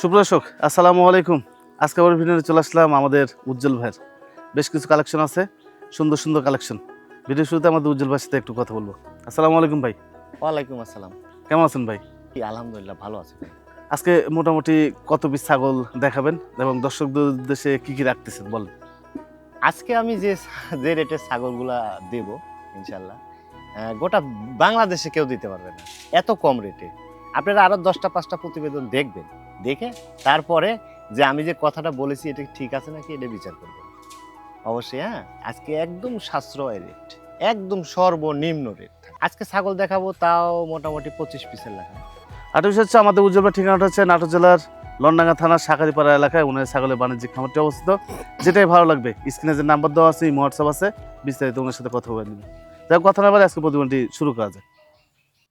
সুপ্রদর্শক আসসালামু আলাইকুম। আজকে আবার ভিডিওতে চলে আসলাম আমাদের উজ্জ্বল ভাইয়ের। বেশ কিছু কালেকশন আছে সুন্দর সুন্দর কালেকশন ভিডিও শুরুতে আমাদের উজ্জ্বল ভাইয়ের সাথে একটু কথা বলব। আসসালামু আলাইকুম ভাই। ওয়ালাইকুম আসসালাম। কেমন আছেন ভাই? আলহামদুলিল্লাহ ভালো আছে আজকে মোটামুটি কত পিস ছাগল দেখাবেন এবং দর্শকদের উদ্দেশ্যে কী কী রাখতেছেন বলেন। আজকে আমি যে যে রেটের ছাগলগুলা দেব ইনশাল্লাহ গোটা বাংলাদেশে কেউ দিতে পারবে না। এত কম রেটে আপনারা আরও দশটা পাঁচটা প্রতিবেদন দেখবেন। দেখে তারপরে যে আমি যে কথাটা বলেছি এটা ঠিক আছে নাকি? এটা বিচার করবেন অবশ্যই হ্যাঁ? আজকে একদম সাশ্রয় রেট একদম সর্বনিম্ন রেট আজকে ছাগল দেখাবো তাও মোটামুটি পঁচিশ পিসের লেখা। আর বিষয় হচ্ছে আমাদের উজ্জ্বল ঠিকানাটা হচ্ছে নাটোর জেলার লন্ডাঙ্গা থানার শাকারিপাড়া এলাকায়। উনার ছাগলের বাণিজ্যিক খামারটি অবস্থিত। যেটাই ভালো লাগবে স্ক্রিনে যে নাম্বার দেওয়া আছে হোয়াটসঅ্যাপ আছে বিস্তারিত ওনার সাথে কথা বলে নিবেন যাই হোক, কথা না বলে আজকে প্রতিবন্ধী শুরু করা যায়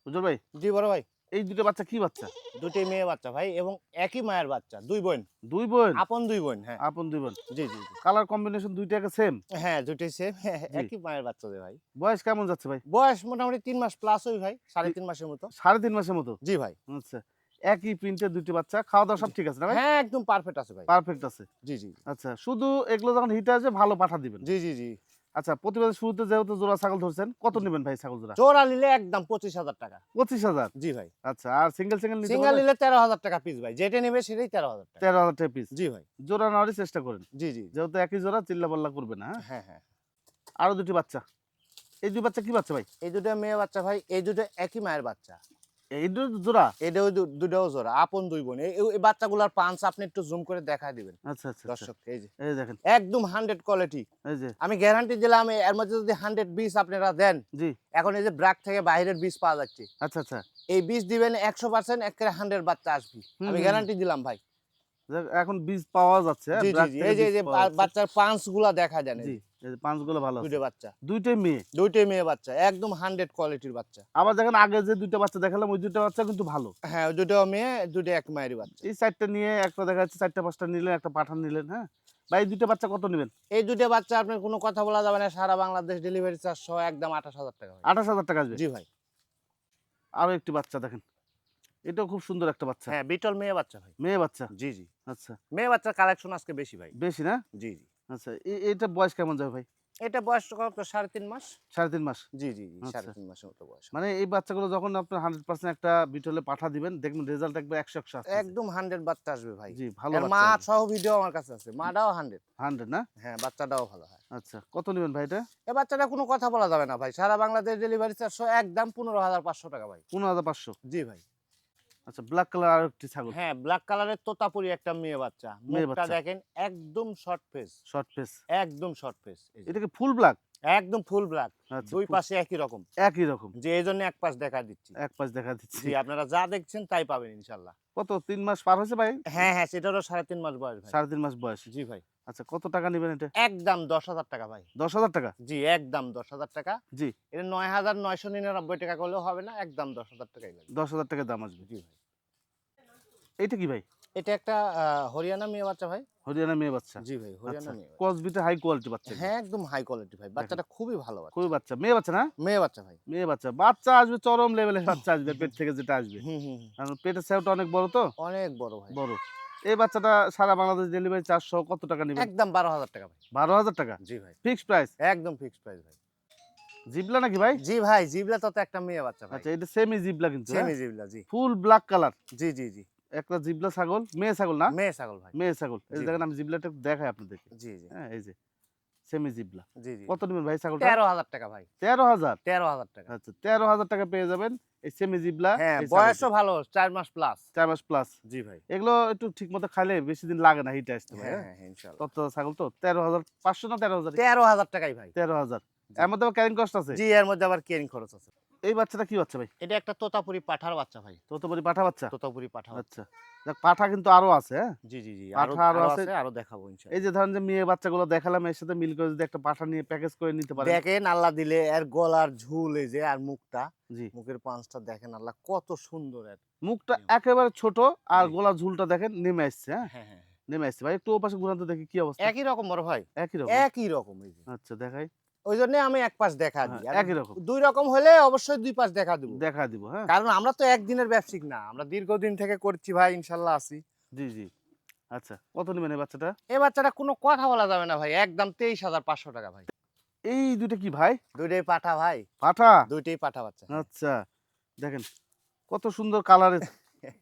উজ্জ্বল ভাই? জি বড় ভাই। এই দুটো বাচ্চা কি বাচ্চা? দুটি মেয়ে বাচ্চা ভাই এবং একই মায়ের বাচ্চা দুই বোন। দুই বোন? আপন দুই বোন হ্যাঁ। আপন দুই বোন। জি জি। কালার কম্বিনেশন দুইটাকে সেম হ্যাঁ দুটোই সেম একই মায়ের বাচ্চা ভাই। বয়স কেমন যাচ্ছে ভাই? বয়স মোটামুটি তিন মাস প্লাস ওই ভাই সাড়ে তিন মাসের মতো। সাড়ে তিন মাসের মতো? জি ভাই। আচ্ছা একই প্রিন্টের দুটি বাচ্চা খাওয়া দাওয়া সব ঠিক আছে না ভাই? হ্যাঁ একদম পারফেক্ট আছে ভাই। পারফেক্ট আছে। জি জি। আচ্ছা শুধু এগুলো যখন হিটে আসে ভালো পাঠা দিবেন। জি জি জি। আচ্ছা প্রতিবাদের শুরুতে যেহেতু জোড়া ছাগল ধরছেন কত নেবেন ভাই ছাগল জোড়া জোড়া নিলে একদম পঁচিশ হাজার টাকা। পঁচিশ হাজার? জি ভাই। আচ্ছা আর সিঙ্গেল সিঙ্গেল সিঙ্গেল নিলে তেরো হাজার টাকা পিস ভাই যেটা নেবে সেটাই তেরো হাজার টাকা। তেরো হাজার টাকা পিস জি ভাই। জোড়া নেওয়ারই চেষ্টা করেন। জি জি। যেহেতু একই জোড়া চিল্লা পাল্লা করবে না হ্যাঁ? হ্যাঁ হ্যাঁ। আরও দুটি বাচ্চা। এই দুই বাচ্চা কি বাচ্চা ভাই? এই দুটো মেয়ে বাচ্চা ভাই এই দুটো একই মায়ের বাচ্চা। এই জোড়া এটাও দু- জোড়া আপন দুই বোন। এই এই বাচ্চাগুলার পাঁচ আপনি একটু জুম করে দেখা দিবেন। আচ্ছা আচ্ছা আচ্ছা। দর্শক এই যে। এই দেখেন। একদম হান্ড্রেড কোয়ালিটি এই যে। আমি গ্যারান্টি দিলাম এর মধ্যে যদি হান্ড্রেড বিশ আপনারা দেন জি। এখন এই যে ব্রাক থেকে বাইরের বীজ পাওয়া যাচ্ছে। আচ্ছা আচ্ছা। এই বীজ দিবেন একশো পার্সেন্ট হান্ড্রেড বাচ্চা আসবে। আমি গ্যারান্টি দিলাম ভাই। এখন বীজ পাওয়া যাচ্ছে এই যে। বাচ্চার পাঁচগুলা দেখা যায় জি। পাঁচগুলো ভালো বাচ্চা। দুইটাই মেয়ে? দুইটাই মেয়ে বাচ্চা একদম হান্ড্রেড কোয়ালিটির বাচ্চা। আবার দেখেন আগে যে দুইটা বাচ্চা দেখালাম ওই দুইটা বাচ্চা কিন্তু ভালো। হ্যাঁ দুটো মেয়ে দুটো এক মায়েরই বাচ্চা। এই চারটা নিয়ে একটা দেখা যাচ্ছে চারটা পাঁচটা নিলেন একটা পাঠান নিলেন হ্যাঁ? ভাই দুইটা বাচ্চা কত নেবেন? এই দুটো বাচ্চা আপনার কোনো কথা বলা যাবে না সারা বাংলাদেশ ডেলিভারি চার্জ সহ একদম আঠাশ হাজার টাকা আঠাশ হাজার টাকা আসবে? জি ভাই। আরও একটি বাচ্চা দেখেন। এটাও খুব সুন্দর একটা বাচ্চা। হ্যাঁ বিটল মেয়ে বাচ্চা ভাই। মেয়ে বাচ্চা? জি জি। আচ্ছা। মেয়ে বাচ্চার কালেকশন আজকে বেশি ভাই। বেশি না? জি জি। আচ্ছা এটা বয়স কেমন যাবে ভাই? এটা বয়স কত? সাড়ে তিন মাস? সাড়ে তিন মাস? জি জি জি সাড়ে আচ্ছা। তিন মাসের মতো বয়স মানে এই বাচ্চাগুলো যখন আপনার হান্ড্রেড পার্সেন্ট একটা বিটলে পাঠা দিবেন দেখবেন রেজাল্ট একবার একশো একশো একদম হান্ড্রেড বাচ্চা আসবে ভাই। জি ভালো মা সহ ভিডিও আমার কাছে আছে মাটাও হান্ড্রেড হান্ড্রেড না? হ্যাঁ বাচ্চাটাও ভালো হয়। আচ্ছা কত নেবেন ভাই এটা? এ বাচ্চাটা কোনো কথা বলা যাবে না ভাই। সারা বাংলাদেশ ডেলিভারি চারশো একদম পনেরো হাজার পাঁচশো টাকা ভাই। পনেরো হাজার পাঁচশো? জি ভাই। আচ্ছা ব্ল্যাক কালার আর একটি ছাগল। হ্যাঁ ব্ল্যাক কালারের তোতাপুরি একটা মেয়ে বাচ্চা। মেয়ে মুখটা বাচ্চা। দেখেন একদম শর্ট ফেস শর্ট ফেস একদম শর্ট ফেস এটা কি ফুল ব্ল্যাক একদম ফুল ব্ল্যাক আচ্ছা দুই পাশে একই রকম। একই রকম। যে এই জন্য এক পাশ দেখা দিচ্ছি। এক পাশ দেখা দিচ্ছি। আপনারা যা দেখছেন তাই পাবেন ইনশাল্লাহ। কত তিন মাস পার হয়েছে ভাই? হ্যাঁ হ্যাঁ সেটারও সাড়ে তিন মাস বয়স সাড়ে তিন মাস বয়স। জি ভাই। আচ্ছা কত টাকা নেবেন এটা? একদম দশ হাজার টাকা ভাই। দশ হাজার টাকা? জি একদম দশ হাজার টাকা। জি। এটা নয় হাজার নয়শো নিরানব্বই টাকা করলেও হবে না একদম দশ হাজার টাকাই লাগবে। দশ হাজার টাকা দাম আসবে। জি ভাই। এইটা কি ভাই? এটা একটা হরিয়ানা মেয়ে বাচ্চা ভাই। হরিয়ানা মেয়ে বাচ্চা। জি ভাই হরিয়ানা আচ্ছা মেয়ে। ক্রসবিটে হাই কোয়ালিটি বাচ্চা হ্যাঁ একদম হাই কোয়ালিটি ভাই। বাচ্চাটা খুবই ভালো বাচ্চা। খুবই বাচ্চা। মেয়ে বাচ্চা না? মেয়ে বাচ্চা ভাই। মেয়ে বাচ্চা। বাচ্চা আসবে চরম লেভেলের বাচ্চা আসবে পেট থেকে যেটা আসবে। কারণ পেটের সেওটা অনেক বড় তো? অনেক বড় ভাই। বড়। এই বাচ্চাটা সারা বাংলাদেশ ডেলিভারি চারশো কত টাকা নেবে? একদম বারো হাজার টাকা ভাই। বারো হাজার টাকা? জি ভাই। ফিক্সড প্রাইস একদম ফিক্সড প্রাইস ভাই। জিবলা নাকি ভাই? জি ভাই জিবলা তো একটা মেয়ে বাচ্চা ভাই। আচ্ছা এটা সেমি জিবলা কিন্তু সেমি জিবলা জি। ফুল ব্ল্যাক কালার জি জি জি। একটা জিবলা ছাগল মেয়ে ছাগল না? মেয়ে ছাগল ভাই। মেয়ে ছাগল। এই। দেখেন আমি জিবলাটা দেখাই আপনাদেরকে। জি জি। হ্যাঁ এই যে। সেমি জিবলা। জি জি। কত নেবেন ভাই ছাগলটা? টাকা ভাই। টাকা। আচ্ছা তেরো হাজার টাকা পেয়ে যাবেন এই সেমি জিবলা হ্যাঁ বয়সও ভালো চার মাস প্লাস চার মাস প্লাস জি ভাই। এগুলো একটু ঠিক মতো খাইলে বেশি দিন লাগে না হিট আসতে ভাই হ্যাঁ হ্যাঁ? হ্যাঁ তত ছাগল তো? তেরো হাজার পাঁচশো না তেরো হাজার? তেরো হাজার টাকাই ভাই। তেরো হাজার। জি। এর মধ্যে ক্যারিং কস্ট আছে? জি এর মধ্যে আবার ক্যারিং খরচ আছে। এই বাচ্চাটা কি বাচ্চা ভাই? এটা একটা তোতাপুরি পাঠার বাচ্চা ভাই। ততপরি পাঠা বাচ্চা? তোতাপুরি পাঠা বাচ্চা। আচ্ছা। দেখ পাঠা কিন্তু আরও আছে হ্যাঁ? জি জি জি। পাঠা আরও আছে? আরও দেখাবো ইনশাল্লাহ এই যে ধরেন যে মেয়ে বাচ্চাগুলো দেখালাম এর সাথে মিল করে যদি একটা পাঠা নিয়ে প্যাকেজ করে নিতে পারে দেখেন আল্লাহ দিলে এর গলার ঝুল এই যে আর মুখটা। জি। মুখের পাঁচটা দেখেন আল্লাহ কত সুন্দর এর মুখটা একেবারে ছোট আর জি। গলা ঝুলটা দেখেন নেমে আসছে হ্যাঁ? হ্যাঁ হ্যাঁ নেমে আসছে। ভাই একটু ওপাশে ঘুরাতে দেখি কি অবস্থা। একই রকম বড় ভাই। একই রকম। একই রকম এই যে। আচ্ছা দেখাই। ওই জন্য আমি এক পাশ দেখা দিই। হ্যাঁ, আর একই রকম। দুই রকম হলে অবশ্যই দুই পাশ দেখা দেবো। দেখা দিব হ্যাঁ। কারণ আমরা তো একদিনের ব্যবসায়িক না আমরা দীর্ঘদিন থেকে করছি ভাই ইনশাল্লাহ আছি। জি জি। আচ্ছা কত নেবেন এই বাচ্চাটা? এই বাচ্চাটা কোনো কথা বলা যাবে না ভাই একদম তেইশ হাজার পাঁচশো টাকা ভাই। এই দুটো কি ভাই? দুইটাই পাঠা ভাই। পাঠা? দুইটাই পাঠা বাচ্চা। আচ্ছা দেখেন কত সুন্দর কালারের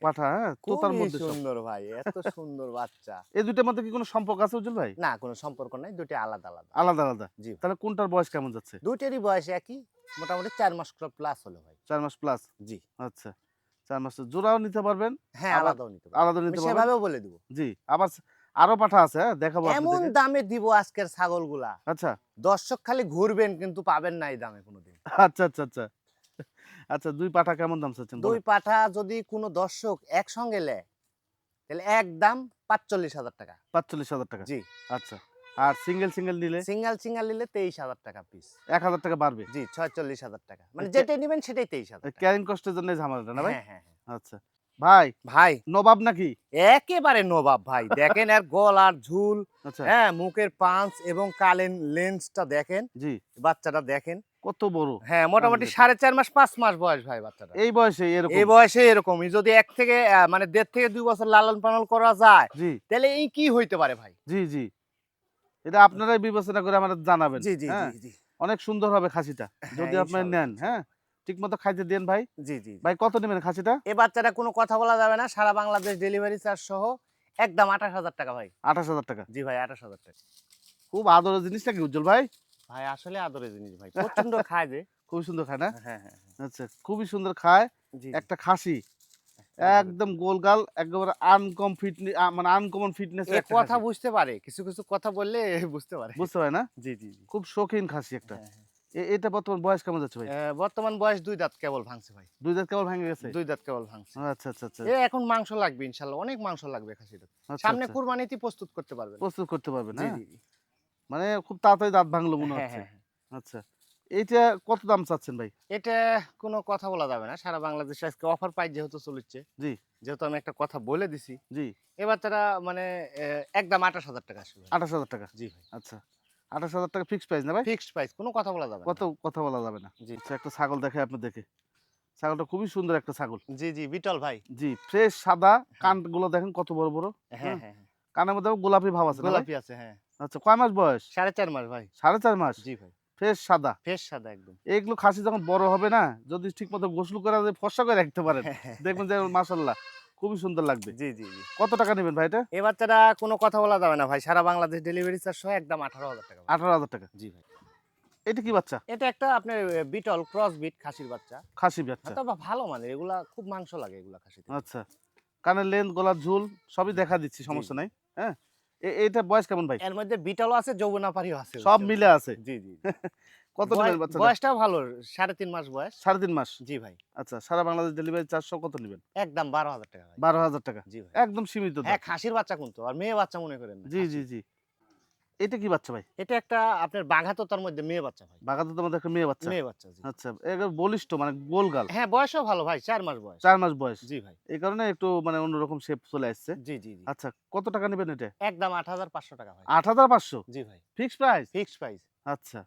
পাঠা হ্যাঁ? তোতার মধ্যে সব। সুন্দর ভাই এত সুন্দর বাচ্চা। এই দুইটার মধ্যে কি কোনো সম্পর্ক আছে উজ্জ্বল ভাই? না কোনো সম্পর্ক নাই আলাদা আলাদা। আলাদা আলাদা? জি তাহলে কোনটার বয়স কেমন যাচ্ছে? দুইটারই বয়স একই মোটামুটি চার মাস প্লাস হলো ভাই। চার মাস প্লাস জি। আচ্ছা চার মাস জোড়াও নিতে পারবেন হ্যাঁ আবার আলাদাও নিতে পারব। আলাদা আমি নিতে পারবেন। সেভাবেও বলে দিব। জি আবার আরও পাঠা আছে হ্যাঁ? দেখাবো এমন আপনাদেরকে। দামে দিব আজকের ছাগলগুলা। আচ্ছা। দর্শক খালি ঘুরবেন কিন্তু পাবেন না এই দামে কোনোদিন। আচ্ছা আচ্ছা আচ্ছা। আচ্ছা দুই পাঠা কেমন দাম চাচ্ছেন দুই পাঠা যদি কোনো দর্শক একসঙ্গে নেয় তাহলে একদম পাঁচচল্লিশ হাজার টাকা। পাঁচচল্লিশ হাজার টাকা। জি। আচ্ছা আর সিঙ্গেল সিঙ্গেল নিলে? সিঙ্গেল সিঙ্গেল নিলে তেইশ হাজার টাকা পিস এক হাজার টাকা বাড়বে? জি ছয়চল্লিশ হাজার টাকা। মানে যেটাই নেবেন সেটাই তেইশ হাজার। ক্যারিং কষ্টের জন্য ঝামেলাটা না ভাই? হ্যাঁ হ্যাঁ হ্যাঁ। আচ্ছা। ভাই ভাই। নবাব নাকি? একেবারে নবাব ভাই। দেখেন এর গলার ঝুল আচ্ছা। হ্যাঁ মুখের পাঁচ এবং কালেন লেন্সটা দেখেন। জি। বাচ্চাটা দেখেন। কত বড়। হ্যাঁ মোটামুটি সাড়ে চার মাস পাঁচ মাস বয়স ভাই বাচ্চাটা। এই বয়সে এরকম। এই বয়সে এরকমই। যদি এক থেকে মানে দেড় থেকে দুই বছর লালন পালন করা যায় জি। তাহলে এই কি হইতে পারে ভাই? জি জি। এটা আপনারাই বিবেচনা করে আমাদের জানাবেন। জি জি হ্যাঁ? জি অনেক সুন্দর হবে খাসিটা। যদি হ্যাঁ, আপনি নেন হ্যাঁ? ঠিক মতো খাইতে দেন ভাই? জি জি ভাই কত নেবেন খাসিটা? এই বাচ্চাটা কোনো কথা বলা যাবে না সারা বাংলাদেশ ডেলিভারি চার্জ সহ একদম আঠাশ হাজার টাকা ভাই। আঠাশ হাজার টাকা? জি ভাই আঠাশ হাজার টাকা। খুব আদরের জিনিস নাকি উজ্জ্বল ভাই? ভাই আসলে আদরের জিনিস ভাই প্রচণ্ড খায় যে। খুবই সুন্দর খায় না? হ্যাঁ হ্যাঁ আচ্ছা খুবই সুন্দর খায়। একটা খাসি। একদম গোলগাল একেবারে আনকম ফিটনেস মানে আনকমন ফিটনেস এ কথা বুঝতে পারে কিছু কিছু কথা বললে বুঝতে পারে। বুঝতে পারে না? জি জি খুব শৌখিন খাসি একটা। হ্যাঁ, হ্যাঁ। এ- এটা বর্তমান বয়স কেমন যাচ্ছে ভাই? বর্তমান বয়স দুই দাঁত কেবল ভাঙছে ভাই। দুই দাঁত কেবল ভেঙে গেছে? দুই দাঁত কেবল ভাঙছে। আচ্ছা আচ্ছা আচ্ছা। এখন মাংস লাগবে অনেক মাংস লাগবে খাসিটা আচ্ছা, সামনে আচ্ছা। কুরবানিতে প্রস্তুত করতে পারবেন। প্রস্তুত করতে পারবেন হ্যাঁ। মানে খুব তাড়াতাড়ি দাঁত ভাঙলো মনে হ্যাঁ হচ্ছে। হ্যাঁ। আচ্ছা এইটা কত দাম চাচ্ছেন ভাই? এটা কোনো কথা বলা যাবে না সারা বাংলাদেশে আজকে অফার পাই যেহেতু চলছে। জি। যেহেতু আমি একটা কথা বলে দিছি জি। এ বাচ্চাটা মানে একদম আঠাশ হাজার টাকা আসবে আঠাশ হাজার টাকা? জি ভাই। আচ্ছা। আঠাশ হাজার টাকা ফিক্সড প্রাইস না ভাই? ফিক্সড প্রাইস কোনো কথা বলা যাবে কত কথা বলা যাবে না। জি। আচ্ছা একটা ছাগল দেখে আপনি দেখে। ছাগলটা খুবই সুন্দর একটা ছাগল। জি জি বিটল ভাই। জি ফ্রেশ সাদা কানগুলো দেখেন কত বড় বড়। হ্যাঁ হ্যাঁ, হ্যাঁ হ্যাঁ। কানের মধ্যে গোলাপি ভাব আছে গোলাপি আছে হ্যাঁ। আচ্ছা কয় মাস বয়স? সাড়ে চার মাস ভাই। সাড়ে চার মাস? জি ভাই। ফ্রেশ সাদা? ফেস সাদা একদম। এগুলো খাসি যখন বড় হবে না যদি ঠিক মতো গোসল করে যদি ফর্সা করে রাখতে পারেন। দেখবেন যে মাসাল্লাহ খুবই সুন্দর লাগবে। জি জি জি। কত টাকা নেবেন ভাই এটা? এ বাচ্চাটা কোনো কথা বলা যাবে না ভাই। সারা বাংলাদেশ ডেলিভারি চার্জ সহ একদম আঠারো হাজার টাকা। আঠারো হাজার টাকা। জি ভাই। এটা কি বাচ্চা? এটা একটা আপনার বিটল ক্রস বিট খাসির বাচ্চা। খাসি বাচ্চা। তবে ভালো মানে এগুলা খুব মাংস লাগে এগুলা খাসিতে। আচ্ছা। কানের লেন্থ গলার ঝুল সবই দেখা দিচ্ছি সমস্যা নাই হ্যাঁ? এ- এইটা বয়স কেমন ভাই? এর মধ্যে বিটলও আছে যৌবনাপারিও আছে। সব মিলে আছে। জি জি। কত নেবেন বাচ্চা বয়সটাও ভালো সাড়ে তিন মাস বয়স। সাড়ে তিন মাস? জি ভাই। আচ্ছা সারা বাংলাদেশ ডেলিভারি চারশো কত নেবেন? একদম বারো হাজার টাকা বারো হাজার টাকা? জি ভাই। একদম সীমিত। হ্যাঁ খাসির বাচ্চা কিন্তু আর মেয়ে বাচ্চা মনে করেন জি জি জি। এটা কি বাচ্চা ভাই? এটা একটা আপনার বাঘাততার মধ্যে মেয়ে বাচ্চা ভাই। বাগাতে তোমাদের একটা মেয়ে বাচ্চা? মেয়ে বাচ্চা জি। আচ্ছা এগুলো বলিষ্ঠ মানে গোলগাল হ্যাঁ বয়সও ভালো ভাই চার মাস বয়স। চার মাস বয়স। জি ভাই। এই কারণে একটু মানে অন্যরকম শেপ চলে আসছে। জি জি জি। আচ্ছা কত টাকা নেবেন এটা? একদম আট হাজার পাঁচশো টাকা ভাই। আট হাজার পাঁচশো? জি ভাই। ফিক্সড প্রাইস ফিক্সড প্রাইস আচ্ছা।